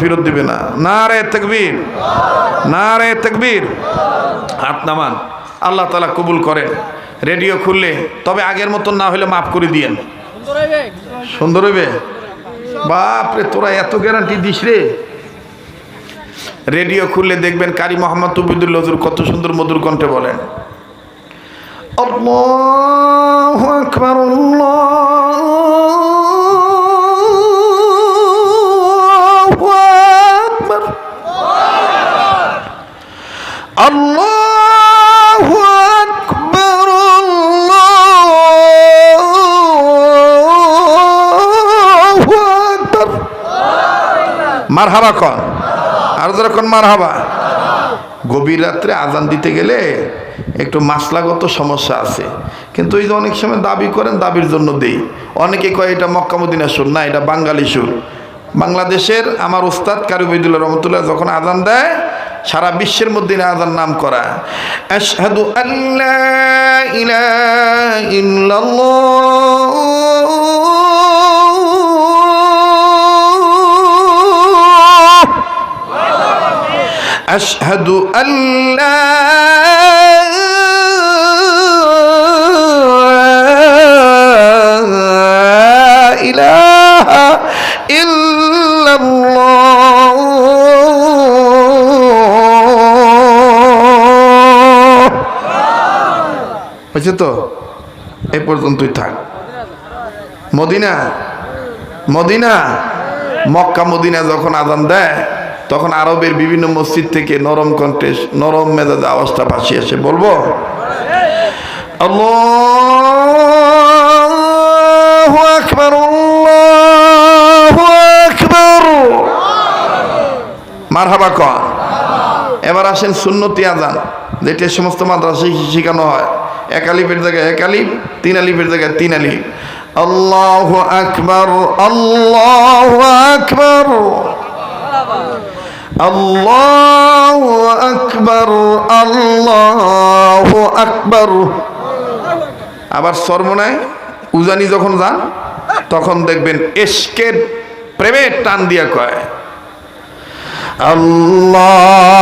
ফেরত দিবে না। না না আল্লাহ তালা কবুল করেন। রেডিও খুললে, তবে আগের মতন না হলে মাফ করে দিয়েন। সুন্দর বাপরে তোরা এত গ্যারান্টি দিস রে। রেডিও খুললে দেখবেন কারি মোহাম্মদ তুবিদুল হজুর কত সুন্দর মধুর কণ্ঠে বলেন। আল্লাহু আল্লাহু আকবার আকবার মারহাবা কন আর যখন মারহাবা? গভীর রাত্রে আজান দিতে গেলে একটু মাসলাগত সমস্যা আছে। কিন্তু এই যে অনেক সময় দাবি করেন, দাবির জন্য দেই। অনেকে কয়, এটা মক্কামুদ্দিনা সুর। না, এটা বাঙালি সুর। বাংলাদেশের আমার উস্তাদ কারিবুদ্দুল্লাহ রহমতুল্লাহ যখন আজান দেয় সারা বিশ্বের মধ্যে আজান নাম করা। আশহাদু আল্লাহ ইলাহা ইল্লাল্লাহ। আশহাদু আল্লাহ হয়েছে তো? এ পর্যন্তই থাক। মদিনা? মদিনা? মক্কা, মদিনা যখন আজান দেয়, তখন আরবের বিভিন্ন মসজিদ থেকে নরম কণ্ঠে নরম মেজাজ আওয়াজটা ভাসিয়ে আসে। বলব? আকবার আকবার। মারহাবা কন এবার আসেন সুন্নতি আজান, যেটা সমস্ত মাদ্রাসা শেখানো হয়। এক আলিফের জায়গায় এক আলিফ, তিন আলিফের জায়গায় তিন আলিফ। আল্লাহু আকবার আল্লাহু আকবার। আল্লাহু আকবার আল্লাহু আকবার। আবার সর্বনায় উজানি যখন যান, তখন দেখবেন এসকের প্রেমের টান দিয়া কয়, আল্লাহু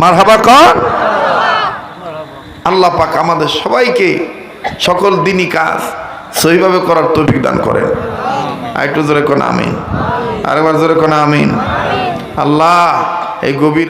মারহাবা কর। আল্লাহ পাক আমাদের সবাইকে সকল দিনই কাজ সহিভাবে করার তৌফিক দান করেন। আর একটু জোরে কোন আমিন। আরেকবার জোরে কোন আমিন। আল্লাহ, এই গভীর